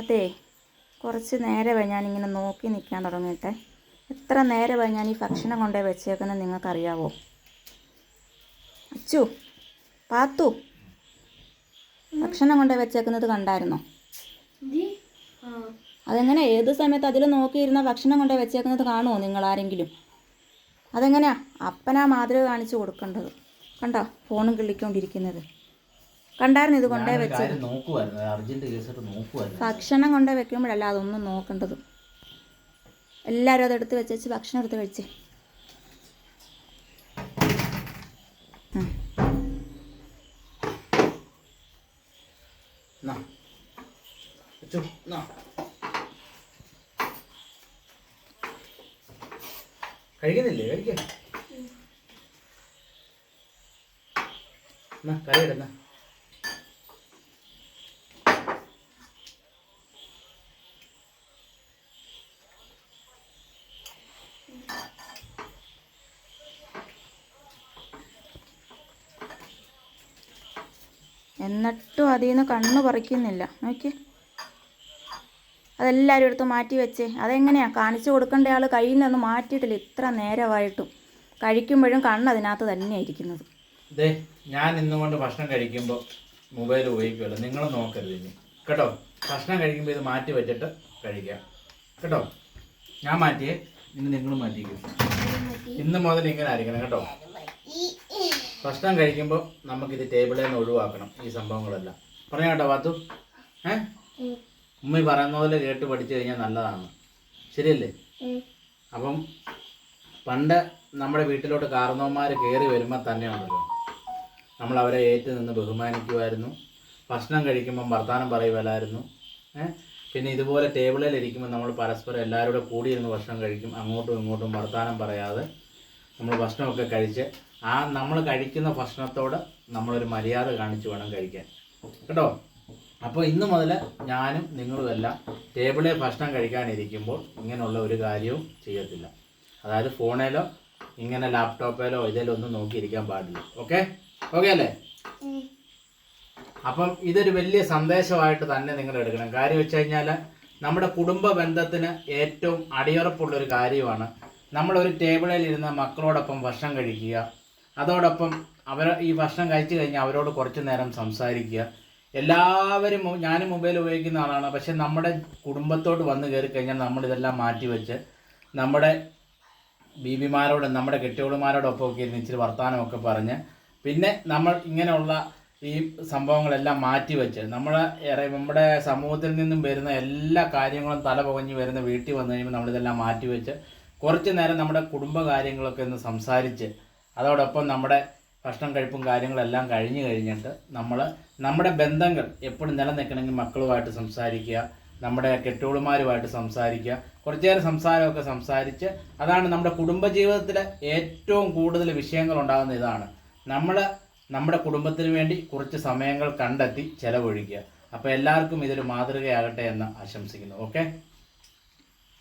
അതെ കുറച്ച് നേരമായി ഞാനിങ്ങനെ നോക്കി നിൽക്കാൻ തുടങ്ങിയിട്ടെ. എത്ര നേരമായി ഞാൻ ഈ ഭക്ഷണം കൊണ്ടേ വെച്ചേക്കുന്നത് നിങ്ങൾക്കറിയാവോ? അച്ചു പാത്തു ഭക്ഷണം കൊണ്ടേ വെച്ചേക്കുന്നത് കണ്ടായിരുന്നോ? അതെങ്ങനെ ഏത് സമയത്ത് അതിൽ നോക്കിയിരുന്ന ഭക്ഷണം കൊണ്ടേ വെച്ചേക്കുന്നത് കാണുമോ നിങ്ങൾ ആരെങ്കിലും അതെങ്ങനെയാ? അപ്പനാ മാതൃക കാണിച്ചു കൊടുക്കേണ്ടത്. കണ്ടോ? ഫോണും കിള്ളിക്കൊണ്ടിരിക്കുന്നത്. കണ്ടായിരുന്നു ഇത് കൊണ്ടേ വെച്ച് വെച്ചത്. ഭക്ഷണം കൊണ്ടേ വെക്കുമ്പോഴല്ല അതൊന്നും നോക്കേണ്ടത്. എല്ലാവരും അതെടുത്ത് വെച്ചേച്ച് ഭക്ഷണം എടുത്ത് കഴിച്ചേ. കഴിക്കുന്നില്ലേ? കഴിക്കാം. എന്നാ കറി ഇടുന്ന എന്നിട്ടും അതിൽ നിന്ന് കണ്ണ് പറിക്കുന്നില്ല. നോക്കി. അതെല്ലാവരും എടുത്ത് മാറ്റി വെച്ചേ. അതെങ്ങനെയാണ് കാണിച്ചു കൊടുക്കേണ്ട ആൾ കയ്യിൽ നിന്ന് മാറ്റിയിട്ടില്ല. ഇത്ര നേരമായിട്ടും. കഴിക്കുമ്പോഴും കണ്ണ് അതിനകത്ത് തന്നെയാണ് ഇരിക്കുന്നത് ദേ ഞാൻ ഇന്നുകൊണ്ട് ഭക്ഷണം കഴിക്കുമ്പോൾ മൊബൈൽ ഉപയോഗിക്കുമല്ലോ നിങ്ങൾ നോക്കരുത് ഇനി. കേട്ടോ? ഭക്ഷണം കഴിക്കുമ്പോൾ ഇത് മാറ്റി വെച്ചിട്ട് കഴിക്കാം. കേട്ടോ? ഞാൻ മാറ്റിയേ. ഇന്ന് നിങ്ങൾ മാറ്റിക്കും ഇന്ന് മുതൽ ഇങ്ങനെ ആയിരിക്കണം. കേട്ടോ? ഭക്ഷണം കഴിക്കുമ്പോൾ നമുക്കിത് ടേബിളിൽ നിന്ന് ഒഴിവാക്കണം ഈ സംഭവങ്ങളെല്ലാം. പറഞ്ഞ കേട്ടോ വാത്തു ഏ? ഉമ്മ പറയുന്ന പോലെ കേട്ട് പഠിച്ചു കഴിഞ്ഞാൽ നല്ലതാണ്. ശരിയല്ലേ? അപ്പം പണ്ട് നമ്മുടെ വീട്ടിലോട്ട് കാർന്നവന്മാർ കയറി വരുമ്പോൾ തന്നെയാണല്ലോ. നമ്മൾ അവരെ ഏറ്റു നിന്ന് ബഹുമാനിക്കുമായിരുന്നു. ഭക്ഷണം കഴിക്കുമ്പം വർത്തമാനം പറയുമല്ലായിരുന്നു ഏ? പിന്നെ ഇതുപോലെ ടേബിളിൽ ഇരിക്കുമ്പോൾ നമ്മൾ പരസ്പരം എല്ലാവരും കൂടി ഇരുന്ന് ഭക്ഷണം കഴിക്കും. അങ്ങോട്ടും ഇങ്ങോട്ടും വർത്തമാനം പറയാതെ നമ്മൾ ഭക്ഷണമൊക്കെ കഴിച്ച് ആ നമ്മൾ കഴിക്കുന്ന ഭക്ഷണത്തോട് നമ്മളൊരു മര്യാദ കാണിച്ചു വേണം കഴിക്കാൻ. കേട്ടോ? അപ്പോൾ ഇന്ന് മുതൽ ഞാനും നിങ്ങളുമെല്ലാം ടേബിളിൽ ഭക്ഷണം കഴിക്കാനിരിക്കുമ്പോൾ ഇങ്ങനെയുള്ള ഒരു കാര്യവും ചെയ്യത്തില്ല. അതായത് ഫോണിലോ ഇങ്ങനെ ലാപ്ടോപ്പിലോ ഇതിലൊന്നും നോക്കിയിരിക്കാൻ പാടില്ല. ഓക്കെ? ഓക്കെ അല്ലേ? അപ്പം ഇതൊരു വലിയ സന്ദേശമായിട്ട് തന്നെ നിങ്ങൾ എടുക്കണം. കാര്യം വെച്ച് കഴിഞ്ഞാൽ നമ്മുടെ കുടുംബ ബന്ധത്തിന് ഏറ്റവും അടിയുറപ്പുള്ളൊരു കാര്യമാണ് നമ്മളൊരു ടേബിളിൽ ഇരുന്ന് മക്കളോടൊപ്പം ഭക്ഷണം കഴിക്കുക അതോടൊപ്പം അവർ ഈ ഭക്ഷണം കഴിച്ചു കഴിഞ്ഞാൽ അവരോട് കുറച്ചു നേരം സംസാരിക്കുക. എല്ലാവരും ഞാനും മൊബൈൽ ഉപയോഗിക്കുന്ന ആളാണ്. പക്ഷെ നമ്മുടെ കുടുംബത്തോട് വന്നു കയറി കഴിഞ്ഞാൽ നമ്മളിതെല്ലാം മാറ്റി വെച്ച് നമ്മുടെ ബീബിമാരോട് നമ്മുടെ കെട്ടിയോളുമാരോടൊപ്പം ഒക്കെ ഇരുന്ന് ഇച്ചിരി വർത്തമാനമൊക്കെ പറഞ്ഞ് പിന്നെ നമ്മൾ ഇങ്ങനെയുള്ള ഈ സംഭവങ്ങളെല്ലാം മാറ്റി വെച്ച് നമ്മളെ നമ്മുടെ സമൂഹത്തിൽ നിന്നും വരുന്ന എല്ലാ കാര്യങ്ങളും തല പുകഞ്ഞ് വരുന്ന വീട്ടിൽ വന്നു കഴിയുമ്പോൾ നമ്മളിതെല്ലാം മാറ്റി വെച്ച് കുറച്ച് നേരം നമ്മുടെ കുടുംബ കാര്യങ്ങളൊക്കെ ഒന്ന് സംസാരിച്ച് അതോടൊപ്പം നമ്മുടെ ഭക്ഷണം കഴിപ്പും കാര്യങ്ങളെല്ലാം കഴിഞ്ഞു കഴിഞ്ഞിട്ട് നമ്മൾ നമ്മുടെ ബന്ധങ്ങൾ എപ്പോഴും നിലനിൽക്കണമെങ്കിൽ മക്കളുമായിട്ട് സംസാരിക്കുക നമ്മുടെ കെട്ടുകളുമാരുമായിട്ട് സംസാരിക്കുക കുറച്ചു നേരം സംസാരമൊക്കെ സംസാരിച്ച് അതാണ് നമ്മുടെ കുടുംബജീവിതത്തിൽ ഏറ്റവും കൂടുതൽ വിഷയങ്ങൾ ഉണ്ടാകുന്ന ഇതാണ്. നമ്മൾ നമ്മുടെ കുടുംബത്തിന് വേണ്ടി കുറച്ച് സമയങ്ങൾ കണ്ടെത്തി ചെലവഴിക്കുക. അപ്പോൾ എല്ലാവർക്കും ഇതൊരു മാതൃകയാകട്ടെ എന്ന് ആശംസിക്കുന്നു. ഓക്കെ?